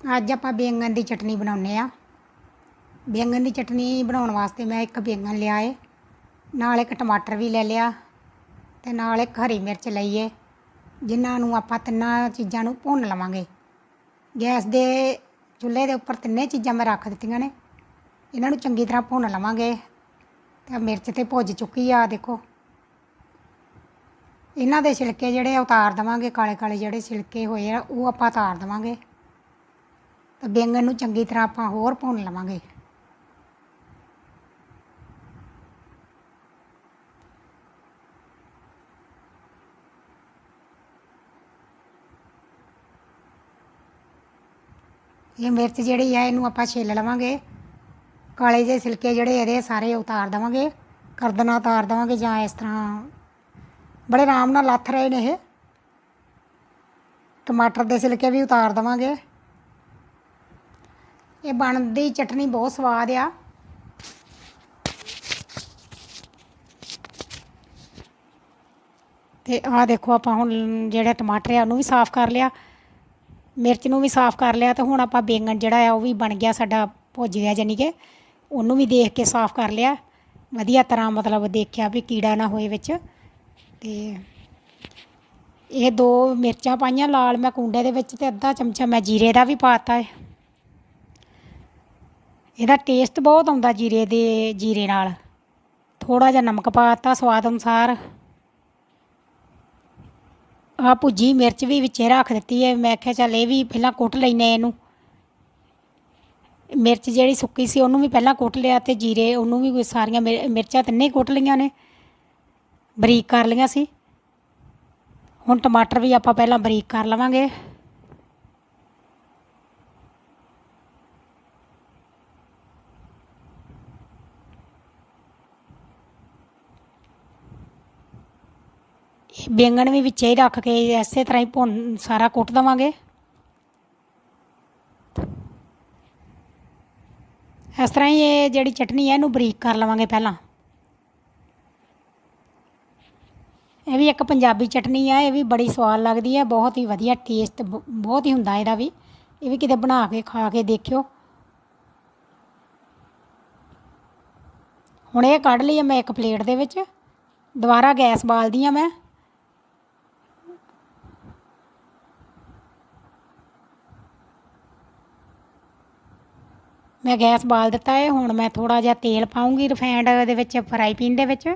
ਅੱਜ ਆਪਾਂ ਬੇਂਗਣ ਦੀ ਚਟਨੀ ਬਣਾਉਨੇ ਆ ਬੈਂਗਣ ਦੀ ਚਟਨੀ ਬਣਾਉਣ ਵਾਸਤੇ ਮੈਂ ਇੱਕ ਬੇਂਗਣ ਲਿਆ ਏ, ਨਾਲ ਇੱਕ ਟਮਾਟਰ ਵੀ ਲੈ ਲਿਆ ਤੇ ਨਾਲ ਇੱਕ ਹਰੀ ਮਿਰਚ ਲਈ ਏ, ਜਿਨ੍ਹਾਂ ਨੂੰ ਆਪਾਂ ਤਿੰਨਾਂ ਚੀਜ਼ਾਂ ਨੂੰ ਭੁੰਨ ਲਵਾਂਗੇ। ਗੈਸ ਦੇ ਚੁੱਲ੍ਹੇ ਦੇ ਉੱਪਰ ਤਿੰਨੇ ਚੀਜ਼ਾਂ ਮੈਂ ਰੱਖ ਦਿੱਤੀਆਂ ਨੇ, ਇਹਨਾਂ ਨੂੰ ਚੰਗੀ ਤਰ੍ਹਾਂ ਭੁੰਨ ਲਵਾਂਗੇ। ਤੇ ਮਿਰਚ ਤੇ ਭੁੱਜ ਚੁੱਕੀ ਆ, ਦੇਖੋ। ਇਹਨਾਂ ਦੇ ਛਿਲਕੇ ਜਿਹੜੇ ਉਤਾਰ ਦੇਵਾਂਗੇ ਕਾਲੇ ਕਾਲੇ ਜਿਹੜੇ ਛਿਲਕੇ ਹੋਏ ਆ, ਉਹ ਆਪਾਂ ਉਤਾਰ ਦੇਵਾਂਗੇ। ਤੇ ਬੈਂਗਣ ਨੂੰ ਚੰਗੀ ਤਰ੍ਹਾਂ ਆਪਾਂ ਹੋਰ ਭੁੰਨ ਲਵਾਂਗੇ। ਇਹ ਮਿਰਚ ਜਿਹੜੀ ਆ, ਇਹਨੂੰ ਆਪਾਂ ਛਿੱਲ ਲਵਾਂਗੇ। ਕਾਲੇ ਜਿਹੇ ਸਿਲਕੇ ਜਿਹੜੇ ਇਹਦੇ ਸਾਰੇ ਉਤਾਰ ਦੇਵਾਂਗੇ, ਕਰਦਨਾ ਉਤਾਰ ਦੇਵਾਂਗੇ ਜਾਂ ਇਸ ਤਰ੍ਹਾਂ। ਬੜੇ ਆਰਾਮ ਨਾਲ ਲੱਥ ਰਹੇ ਨੇ ਇਹ। ਟਮਾਟਰ ਦੇ ਸਿਲਕੇ ਵੀ ਉਤਾਰ ਦੇਵਾਂਗੇ। ਇਹ ਬਣਦੀ ਚਟਨੀ ਬਹੁਤ ਸਵਾਦ ਆ। ਤੇ ਆਹ ਦੇਖੋ ਆਪਾਂ ਹੁਣ ਜਿਹੜੇ ਟਮਾਟਰ ਆ ਉਹਨੂੰ ਵੀ ਸਾਫ਼ ਕਰ ਲਿਆ। ਮਿਰਚ ਨੂੰ ਵੀ ਸਾਫ਼ ਕਰ ਲਿਆ ਤੇ ਹੁਣ ਆਪਾਂ ਬੇਂਗਣ ਜਿਹੜਾ ਆ ਉਹ ਵੀ ਬਣ ਗਿਆ ਸਾਡਾ ਭੁੱਜ ਗਿਆ ਜਾਨੀ ਕਿ ਉਹਨੂੰ ਵੀ ਦੇਖ ਕੇ ਸਾਫ਼ ਕਰ ਲਿਆ। ਵਧੀਆ ਤਰ੍ਹਾਂ ਮਤਲਬ ਦੇਖਿਆ ਵੀ ਕੀੜਾ ਨਾ ਹੋਏ ਵਿੱਚ। ਤੇ ਇਹ ਦੋ ਮਿਰਚਾਂ ਪਾਈਆਂ, ਲਾਲ ਮੈਂ ਕੁੰਡੇ ਦੇ ਵਿੱਚ ਤੇ ਅੱਧਾ ਚਮਚਾ ਮੈਂ ਜੀਰੇ ਦਾ ਵੀ ਪਾਤਾ ਹੈ ਇਹਦਾ ਟੇਸਟ ਬਹੁਤ ਆਉਂਦਾ ਜੀਰੇ ਦੇ, ਜੀਰੇ ਨਾਲ। ਥੋੜਾ ਜਿਹਾ ਨਮਕ ਪਾਤਾ ਸਵਾਦ ਅਨੁਸਾਰ। ਆ ਭੁੱਜੀ ਮਿਰਚ ਵੀ ਵਿੱਚੇ ਰੱਖ ਦਿੱਤੀ ਹੈ। ਮੈਂ ਆਖਿਆ ਚੱਲ ਇਹ ਵੀ ਪਹਿਲਾਂ ਕੁੱਟ ਲੈਨੇ ਇਹਨੂੰ। ਮਿਰਚ ਜਿਹੜੀ ਸੁੱਕੀ ਸੀ ਉਹਨੂੰ ਵੀ ਪਹਿਲਾਂ ਕੁੱਟ ਲਿਆ ਤੇ ਜੀਰੇ ਉਹਨੂੰ ਵੀ ਕੋਈ ਸਾਰੀਆਂ ਮਿਰ- ਮਿਰਚਾਂ ਤਿੰਨੇ ਕੁੱਟ ਲਈਆਂ ਨੇ। ਬਰੀਕ ਕਰ ਲਈਆਂ ਸੀ। ਹੁਣ ਟਮਾਟਰ ਵੀ ਆਪਾਂ ਪਹਿਲਾਂ ਬਰੀਕ ਕਰ ਲਵਾਂਗੇ ਇਹ ਬੈਂਗਣ ਵੀ ਵਿੱਚੇ ਹੀ ਰੱਖ ਕੇ ਇਸੇ ਤਰ੍ਹਾਂ ਹੀ ਭੁੰਨ, ਸਾਰਾ ਕੁੱਟ ਦੇਵਾਂਗੇ। ਇਸ ਤਰ੍ਹਾਂ ਹੀ ਇਹ ਜਿਹੜੀ ਚਟਨੀ ਹੈ ਇਹਨੂੰ ਬਰੀਕ ਕਰ ਲਵਾਂਗੇ ਪਹਿਲਾਂ। ਇਹ ਵੀ ਇੱਕ ਪੰਜਾਬੀ ਚਟਨੀ ਆ, ਇਹ ਵੀ ਬੜੀ ਸਵਾਦ ਲੱਗਦੀ ਹੈ, ਬਹੁਤ ਹੀ ਵਧੀਆ ਟੇਸਟ ਬ- ਬਹੁਤ ਹੀ ਹੁੰਦਾ ਇਹਦਾ ਵੀ। ਇਹ ਵੀ ਕਿਤੇ ਬਣਾ ਕੇ, ਖਾ ਕੇ ਦੇਖਿਓ। ਹੁਣ ਇਹ ਕੱਢ ਲਈ ਹੈ ਮੈਂ ਇੱਕ ਪਲੇਟ ਦੇ ਵਿੱਚ। ਦੁਬਾਰਾ ਗੈਸ ਬਾਲਦੀ ਆ ਮੈਂ। ਮੈਂ ਗੈਸ ਬਾਲ ਦਿੱਤਾ ਹੈ ਹੁਣ ਮੈਂ ਥੋੜਾ ਜਿਹਾ ਤੇਲ ਪਾਉਂਗੀ ਰਿਫਾਈਂਡ ਦੇ ਵਿੱਚ, ਫਰਾਈ ਪੈਨ ਦੇ ਵਿੱਚ।